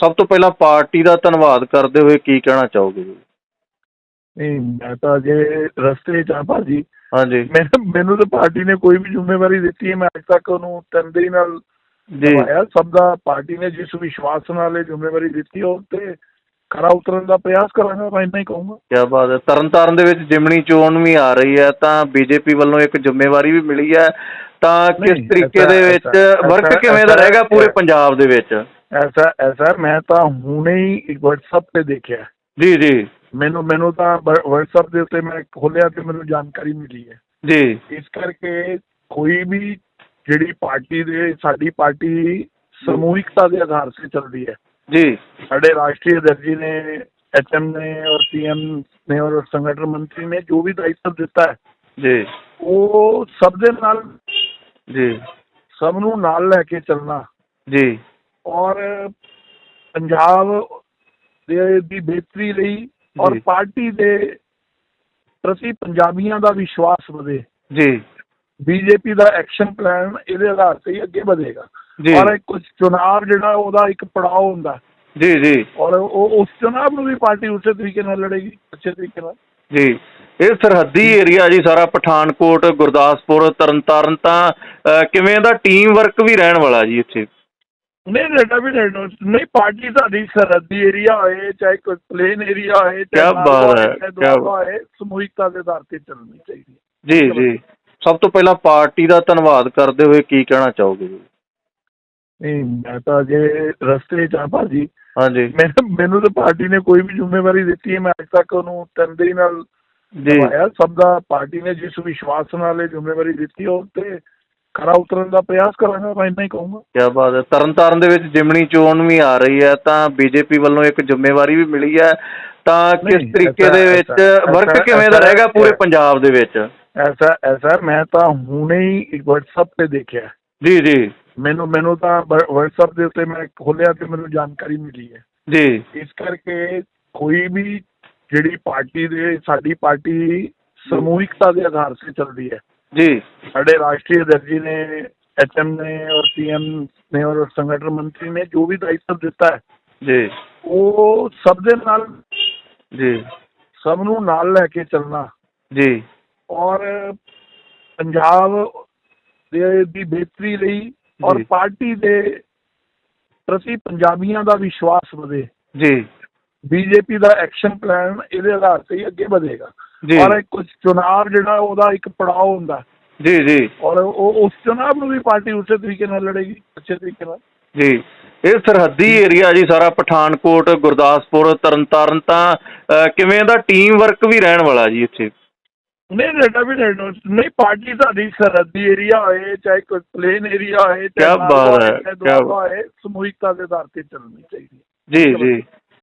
ਸਭ ਤੋਂ ਪਹਿਲਾਂ ਪਾਰਟੀ ਦਾ ਧੰਨਵਾਦ ਕਰਦੇ ਹੋਏ ਕੀ ਕਹਿਣਾ ਚਾਹੋਗੇ ਜੀ? ਨਹੀਂ ਮੈਂ ਤਾਂ ਅਜੇ ਰਸਤੇ 'ਚ ਆ ਭਾਜੀ। ਹਾਂਜੀ। ਮੈਨੂੰ ਮੈਨੂੰ ਤਾਂ ਪਾਰਟੀ ਨੇ ਕੋਈ ਵੀ ਜ਼ਿੰਮੇਵਾਰੀ ਦਿੱਤੀ ਹੈ ਮੈਂ ਅੱਜ ਤੱਕ ਉਹਨੂੰ ਤਨਦੇਹੀ ਨਾਲ ਜੀ। ਸਭ ਦਾ ਪਾਰਟੀ ਨੇ ਜਿਸ ਵਿਸ਼ਵਾਸ ਨਾਲ ਇਹ ਜ਼ਿੰਮੇਵਾਰੀ ਦਿੱਤੀ ਉਹ ਤੇ ਖਰਾ ਉਤਰਨ ਦਾ ਪ੍ਰਯਾਸ ਕਰਾਂਗਾ ਮੈਂ ਇੰਨਾ ਹੀ ਕਹੂੰਗਾ। ਕਿਆ ਬਾਤ ਹੈ। ਤਰਨਤਾਰਨ ਦੇ ਵਿੱਚ ਜਿਮਣੀ ਚੋਣ ਵੀ ਆ ਰਹੀ ਹੈ ਤਾਂ ਬੀਜੇਪੀ ਵੱਲੋਂ ਇੱਕ ਜ਼ਿੰਮੇਵਾਰੀ ਵੀ ਮਿਲੀ ਹੈ। ਤਾਂ ਕਿਸ ਤਰੀਕੇ ਦੇ ਵਿੱਚ ਵਰਕ ਕਿਵੇਂ ਦਾ ਰਹੇਗਾ ਪੂਰੇ ਪੰਜਾਬ ਦੇ ਵਿੱਚ? ऐसा ऐसा मैं ਤਾਂ ਹੁਣੇ ਹੀ WhatsApp ਤੇ ਦੇਖਿਆ। ਜੀ ਜੀ। ਮੈਨੂੰ ਮੈਨੂੰ ਤਾਂ WhatsApp ਦੇ ਉੱਤੇ ਮੈਂ ਖੋਲਿਆ ਤੇ ਮੈਨੂੰ ਜਾਣਕਾਰੀ ਮਿਲੀ ਹੈ। ਜੀ। ਇਸ ਕਰਕੇ ਕੋਈ ਵੀ ਜਿਹੜੀ ਪਾਰਟੀ ਦੇ ਸਾਡੀ ਪਾਰਟੀ ਸਮੂਹਿਕਤਾ ਦੇ ਆਧਾਰ 'ਤੇ ਚੱਲਦੀ ਹੈ। ਜੀ। ਸਾਡੇ ਰਾਸ਼ਟਰੀ ਅਧਿਕਾਰੀ ਨੇ ਐਚਐਮ ਨੇ ਔਰ ਪੀਐਮ ਨੇ ਔਰ ਸੰਗਠਨ ਮੰਤਰੀ ਨੇ ਜੋ ਵੀ ਦਾਇਿਤਵ ਦਿੱਤਾ ਹੈ ਜੀ। ਉਹ ਸਭ ਦੇ ਨਾਲ ਜੀ। ਸਭ ਨੂੰ ਨਾਲ ਲੈ ਕੇ ਚੱਲਣਾ। ਜੀ। ਔਰ ਪੰਜਾਬ ਦੇ ਦੀ ਬਿਹਤਰੀ ਲਈ ਔਰ। ਪਾਰਟੀ ਦੇ ਪ੍ਰਤੀ ਪੰਜਾਬੀਆਂ ਦਾ ਵਿਸ਼ਵਾਸ ਵਧੇ। ਜੀ। ਬੀਜੇਪੀ ਦਾ ਐਕਸ਼ਨ ਪਲਾਨ ਇਹਦੇ ਆਧਾਰ ਤੇ ਹੀ ਅੱਗੇ ਵਧੇਗਾ। ਔਰ ਕੁਝ ਚੁਣਾਵ ਜਿਹੜਾ ਉਹਦਾ ਇੱਕ ਪੜਾਅ ਹੁੰਦਾ। ਜੀ ਜੀ। ਔਰ ਉਹ ਉਸ ਚੁਣਾਵ ਨੂੰ ਵੀ ਪਾਰਟੀ ਉਸੇ ਤਰੀਕੇ ਨਾਲ ਲੜੇਗੀ ਅੱਛੇ ਤਰੀਕੇ ਨਾਲ। ਜੀ। ਇਹ ਸਰਹੱਦੀ ਏਰੀਆ ਜੀ ਸਾਰਾ ਪਠਾਨਕੋਟ ਗੁਰਦਾਸਪੁਰ ਤਰਨਤਾਰਨ ਤਾਂ ਕਿਵੇਂ ਦਾ ਟੀਮ ਵਰਕ ਵੀ ਰਹਿਣ ਵਾਲਾ ਜੀ ਇੱਥੇ। ਨਹੀਂ ਰੇਡਾ ਵੀ ਰੇਡਾ ਨਹੀਂ ਪਾਰਟੀ ਸਾਡੀ ਸਰਹੱਦੀ ਏਰੀਆ ਹੋਏ ਚਾਹੇ ਕੋਈ ਪਲੇਨ ਏਰੀਆ ਹੋਏ ਕਿਆ ਬਾਤ ਹੈ, ਕਿਆ ਹੋਏ ਸਮੂਹਿਕਤਾ ਦੇ ਆਧਾਰ ਤੇ ਚੱਲਣੀ ਚਾਹੀਦੀ ਜੀ ਜੀ। ਸਭ ਤੋਂ ਪਹਿਲਾਂ ਪਾਰਟੀ ਦਾ ਧੰਨਵਾਦ ਕਰਦੇ ਹੋਏ ਕੀ ਕਹਿਣਾ ਚਾਹੋਗੇ ਜੀ? ਨਹੀਂ ਮੈਂ ਤਾਂ ਅਜੇ ਰਸਤੇ 'ਚ ਆ ਭਾਜੀ। ਹਾਂਜੀ। ਮੈਨੂੰ ਮੈਨੂੰ ਤਾਂ ਪਾਰਟੀ ਨੇ ਕੋਈ ਵੀ ਜ਼ਿੰਮੇਵਾਰੀ ਦਿੱਤੀ ਹੈ ਮੈਂ ਅੱਜ ਤੱਕ ਉਹਨੂੰ ਤਨਦੇਹੀ ਨਾਲ ਜੀ। ਸਭ ਦਾ ਪਾਰਟੀ ਨੇ ਜਿਸ ਵਿਸ਼ਵਾਸ ਨਾਲ ਇਹ ਜ਼ਿੰਮੇਵਾਰੀ ਦਿੱਤੀ ਉਹ ਤੇ ਖਰਾ ਉਤਰਨ ਦਾ ਪ੍ਰਯਾਸ ਕਰਾਂਗਾ ਮੈਂ ਇੰਨਾ ਹੀ ਕਹੂੰਗਾ। ਕਿਆ ਬਾਤ ਹੈ। ਤਰਨਤਾਰਨ ਦੇ ਵਿੱਚ ਜਿਮਣੀ ਚੋਣ ਵੀ ਆ ਰਹੀ ਹੈ ਤਾਂ ਬੀਜੇਪੀ ਵੱਲੋਂ ਇੱਕ ਜ਼ਿੰਮੇਵਾਰੀ ਵੀ ਮਿਲੀ ਹੈ। ਤਾਂ ਕਿਸ ਨਹੀਂ, ਤਰੀਕੇ ਐਸਾ- ਦੇ ਵਿੱਚ ਐਸਾ- ਵਰਕ ਐਸਾ- ਕਿਵੇਂ ਦਾ ਐਸਾ- ਰਹੇਗਾ ਪੂਰੇ ਪੰਜਾਬ ਦੇ ਵਿੱਚ? ਐਸਾ ਐਸਾ ਮੈਂ ਤਾਂ ਹੁਣੇ ਹੀ WhatsApp ਤੇ ਦੇਖਿਆ। ਜੀ ਜੀ। ਮੈਨੂੰ ਮੈਨੂੰ ਤਾਂ ਬ- WhatsApp ਦੇ ਉੱਤੇ ਮੈਂ ਖੋਲਿਆ ਤੇ ਮੈਨੂੰ ਜਾਣਕਾਰੀ ਮਿਲੀ ਹੈ। ਜੀ। ਇਸ ਕਰਕੇ ਕੋਈ ਵੀ ਜਿਹੜੀ ਪਾਰਟੀ ਦੇ ਸਾਡੀ ਪਾਰਟੀ ਸਮੂਹਿਕਤਾ ਦੇ ਆਧਾਰ ਤੇ ਚੱਲਦੀ ਹੈ। जी ਸਾਡੇ ਰਾਸ਼ਟਰੀ ਅਧਿਕਾਰੀ ਜੀ ਨੇ ਐਚਐਮ ਨੇ और सीएम ਨੇ और संगठन मंत्री ने जो भी दायित्व ਦਿੱਤਾ ਹੈ ਜੀ। ਉਹ ਸਭ ਦੇ ਨਾਲ ਜੀ। ਸਭ ਨੂੰ ਨਾਲ ਲੈ ਕੇ ਚੱਲਣਾ। ਜੀ। ਔਰ ਪੰਜਾਬ ਦੇ ਦੀ ਬਿਹਤਰੀ ਲਈ ਔਰ ਪਾਰਟੀ ਦੇ ਪ੍ਰਤੀ ਪੰਜਾਬੀਆਂ ਦਾ ਵਿਸ਼ਵਾਸ ਵਧੇ। ਜੀ। ਬੀਜੇਪੀ ਦਾ ਐਕਸ਼ਨ ਪਲਾਨ ਇਹਦੇ ਆਧਾਰ ਤੇ ਹੀ ਅੱਗੇ ਵਧੇਗਾ। ਔਰ ਇੱਕ ਚੁਣਾਵ ਜਿਹੜਾ ਉਹਦਾ ਇੱਕ ਪੜਾਅ ਹੁੰਦਾ। ਜੀ ਜੀ। ਔਰ ਉਹ ਉਸ ਚੁਣਾਵ ਨੂੰ ਵੀ ਪਾਰਟੀ ਉਸੇ ਤਰੀਕੇ ਨਾਲ ਲੜੇਗੀ ਅੱਛੇ ਤਰੀਕੇ ਨਾਲ। ਜੀ। ਇਹ ਸਰਹੱਦੀ ਏਰੀਆ ਜੀ ਸਾਰਾ ਪਠਾਨਕੋਟ ਗੁਰਦਾਸਪੁਰ ਤਰਨਤਾਰਨ ਤਾਂ ਕਿਵੇਂ ਦਾ ਟੀਮ ਵਰਕ ਵੀ ਰਹਿਣ ਵਾਲਾ ਜੀ ਇੱਥੇ? ਨਹੀਂ ਰੇਡਾ ਵੀ ਰੇਡਾ ਨਹੀਂ ਪਾਰਟੀ ਸਾਡੀ ਸਰਹੱਦੀ ਏਰੀਆ ਹੋਏ ਚਾਹੇ ਕੋਈ ਪਲੇਨ ਏਰੀਆ ਹੋਏ ਚਾਹੇ ਨਾਭਾ ਬਾਤ ਹੈ, ਕਿਆ ਦੁਆਬਾ ਹੋਏ ਸਮੂਹਿਕਤਾ ਦੇ ਆਧਾਰ ਤੇ ਚੱਲਣੀ ਚਾਹੀਦੀ ਹੈ। ਜੀ ਜੀ।